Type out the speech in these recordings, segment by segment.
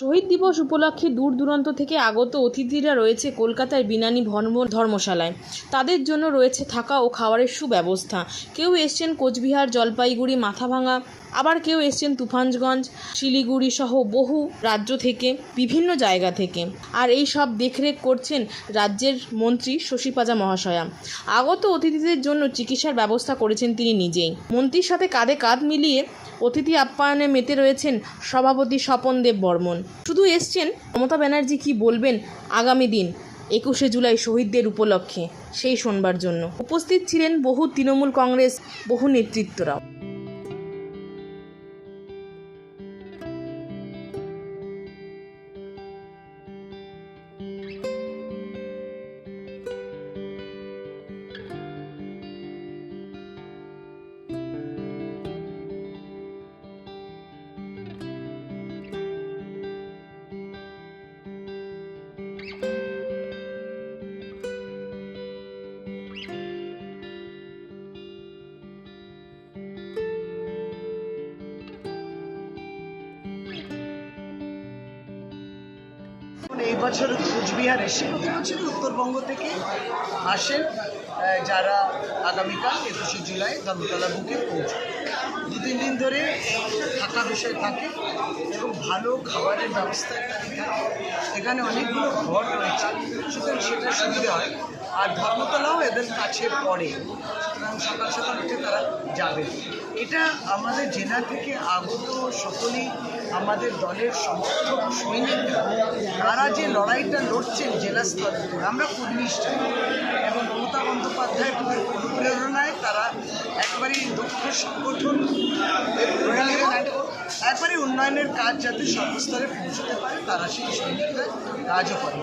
শহীদ দিবস উপলক্ষে দূর দূরান্ত থেকে আগত অতিথিরা রয়েছে কলকাতার বিনানি ধর্ম, ধর্মশালায়। তাদের জন্য রয়েছে থাকা ও খাওয়ারের সুব্যবস্থা। কেউ এসছেন কোচবিহার জলপাইগুড়ি মাথাভাঙা আবার কেউ এসছেন তুফানগঞ্জ, শিলিগুড়ি সহ বহু রাজ্য থেকে, বিভিন্ন জায়গা থেকে। আর এই সব দেখরেখ করছেন রাজ্যের মন্ত্রী শশী পাজা মহাশয়া। আগত অতিথিদের জন্য চিকিৎসার ব্যবস্থা করেছেন তিনি নিজেই। মন্ত্রীর সাথে কাঁধে কাঁধ মিলিয়ে অতিথি আপ্যায়নে মেতে রয়েছেন সভাপতি স্বপন দেব বর্মন। শুধু এসছেন, মমতা ব্যানার্জি কি বলবেন আগামী দিন, একুশে জুলাই শহীদদের উপলক্ষে, সেই শোনবার জন্য। উপস্থিত ছিলেন বহু তৃণমূল কংগ্রেস, বহু নেতৃত্বরাও। এই বছর কুচবিহার এসে প্রতি বছরই উত্তরবঙ্গ থেকে আসেন যারা আগামীকাল একুশে জুলাই ধর্মতলা বুকে পৌঁছায় দু, তিন দিন ধরে থাকা বিষয় থাকে এবং ভালো খাবারের ব্যবস্থা এখানে। অনেকগুলো ঘর রয়েছে, সুতরাং সেটা সুবিধা হয়। আর ধর্মতলাও এদের কাছে পড়ে, সুতরাং সকাল সকাল উঠে তারা যাবে এটা আমাদের জেলা থেকে আগত সকলেই আমাদের দলের সমর্থক, সৈনিক। তারা যে লড়াইটা লড়ছেন জেলা স্তরে আমরা কুর্নিষ্ঠ এবং মমতা বন্দ্যোপাধ্যায়ের অনুপ্রেরণায় তারা একবারই দক্ষ সংগঠন একবারই উন্নয়নের কাজ যাতে সর্বস্তরে পৌঁছতে পারে, তারা সেই সৈনিকরা কাজও করে।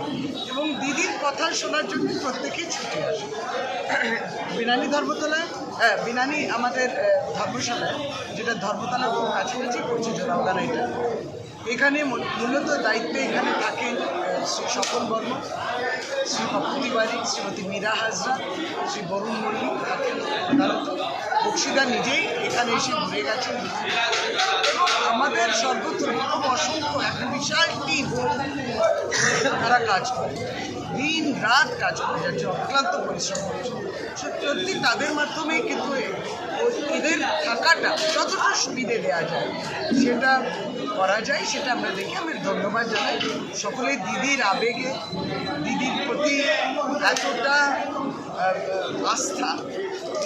এবং দিদির কথা শোনার জন্য প্রত্যেকেই ছুটে আসে। বিনানি ধর্মতলায় হ্যাঁ বিনানি আমাদের ধর্মশালায়, যেটা ধর্মতলার খুব কাছাকাছি পড়ছে জোড়াউগান এটা। এখানে মূলত দায়িত্বে এখানে থাকেন শ্রী স্বপন বর্মা, শ্রী পপ্পু তিওয়ারি, শ্রীমতী মীরা হাজরা, শ্রী বরুণ মল্লিক থাকেন প্রধানত বক্সিদা নিজেই এখানে এসে ঘুরে গেছেন। সর্বত্র এরকম অসংখ্য একটা বিশাল টিম তারা কাজ করে। দিন রাত কাজ করে যাচ্ছে, অক্লান্ত পরিশ্রম করছে। সত্যি তাদের মাধ্যমে কিন্তু এদের থাকাটা যতটা সুবিধে দেওয়া যায়, সেটা করা যায়, সেটা আমরা দেখি আমি ধন্যবাদ জানাই। সকলে দিদির আবেগে, দিদির প্রতি এতটা আস্থা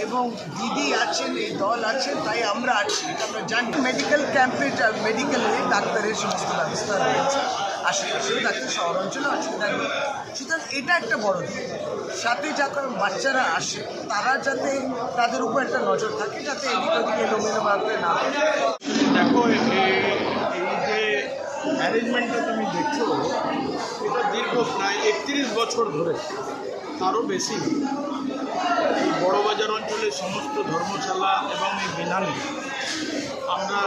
এবং দিদি আছেন, এই দল আছেন, তাই আমরা আছি আমরা জানি। মেডিকেল ক্যাম্পে মেডিকেলে ডাক্তারের সমস্ত ব্যবস্থা রয়েছে। আশেপাশেও ডাক্তার শহর অঞ্চলে নেই সুতরাং এটা একটা বড় দিক। সাথে যাতে বাচ্চারা আসে, তারা যাতে তাদের উপর একটা নজর থাকে, যাতে এদিক ওদিক এলোমেলো ভাবে না দেখো এই যে অ্যারেঞ্জমেন্টটা তুমি দেখছ, এটা দীর্ঘ প্রায় একত্রিশ বছর ধরে, তারও বেশি। বড়বাজার অঞ্চলের সমস্ত ধর্মশালা এবং এই বিনানি আমরা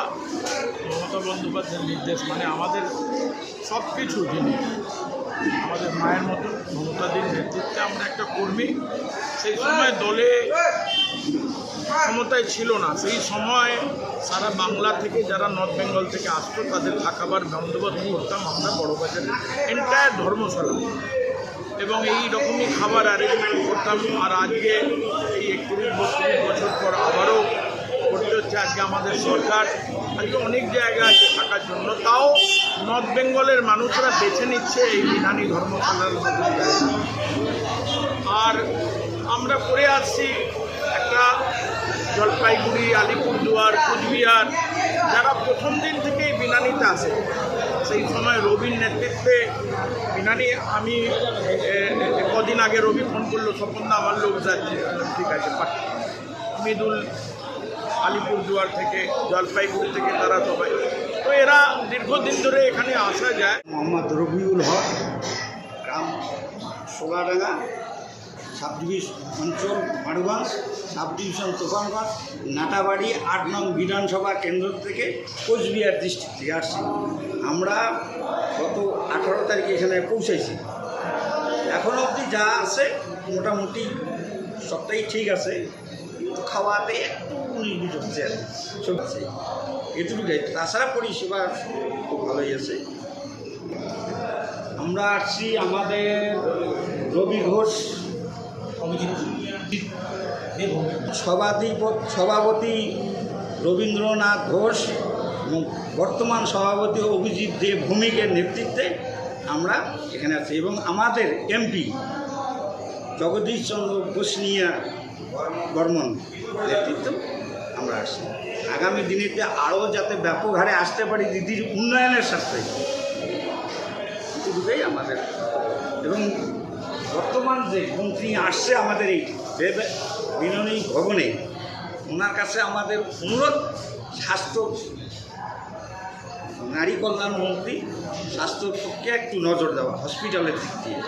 মমতা বন্দ্যোপাধ্যায়ের নির্দেশ মানে আমাদের সব কিছু জিনিস আমাদের মায়ের মতো মমতাদির নেতৃত্বে আমরা একটা কর্মী, সেই সময় দলে ক্ষমতায় ছিল না। সেই সময় সারা বাংলা থেকে যারা নর্থ বেঙ্গল থেকে আসতো, তাদের থাকাবার বন্দোবস্ত করতাম আমরা বড়বাজারে এন্টায়ার ধর্মশালা। এবং এই রকমই খাবার অ্যারেঞ্জমেন্ট করতাম। আর আজকে এই একত্রিশ বত্রিশ বছর পর আবারও করতে হচ্ছে আজকে আমাদের সরকার। আজকে অনেক জায়গা আছে থাকার জন্য। তাও নর্থ বেঙ্গলের মানুষরা বেছে নিচ্ছে এই বিধানী ধর্মশালার আর আমরা করে আসছি একটা জলপাইগুড়ি, আলিপুরদুয়ার, কুচবিহার। যারা প্রথম দিন থেকেই বিনানিতে আসে সেই সময় রবির নেতৃত্বে বিনানি আমি কদিন আগে রবি ফোন করল স্বপনদা আমার লোক যাচ্ছে। ঠিক আছে মৃদুল আলিপুরদুয়ার থেকে, জলপাইগুড়ি থেকে তারা সবাই। তো এরা দীর্ঘদিন ধরে এখানে আসা যায়। মোহাম্মদ রবিউল হক, গ্রাম সোলাডাঙ্গা। সাব ডিভিশন অঞ্চল মারুগঞ্জ সাব ডিভিশন তুফানগঞ্জ নাটাবাড়ি, আট নং বিধানসভা কেন্দ্র থেকে কোচবিহার ডিস্ট্রিক্ট থেকে আসছি। আমরা গত আঠারো তারিখে এখানে পৌঁছাইছি। এখন অবধি যা আছে মোটামুটি সবটাই ঠিক আছে। খাওয়াতে একটু নির্বিট হচ্ছে আর। সব আছে এটুকুই তাছাড়া পরিষেবা খুব ভালোই আছে। আমরা আসছি আমাদের রবি ঘোষ সভাধিপ- সভাপতি। রবীন্দ্রনাথ ঘোষ এবং বর্তমান সভাপতি অভিজিৎ দেব ভূমিকের নেতৃত্বে আমরা এখানে আছি এবং আমাদের এমপি জগদীশ চন্দ্র বসনিয়া বর্মন নেতৃত্ব আমরা আসছি আগামী দিনেতে আরও যাতে ব্যাপক হারে আসতে পারি দিদির উন্নয়নের সাথে এটুকুই আমাদের এবং বর্তমান যে মন্ত্রী আসছে আমাদের এই বিনোনী ভবনে, ওনার কাছে আমাদের অনুরোধ, স্বাস্থ্য নারী কল্যাণ মন্ত্রী, স্বাস্থ্যর পক্ষে একটু নজর দেওয়া, হসপিটালের দিক দিয়ে।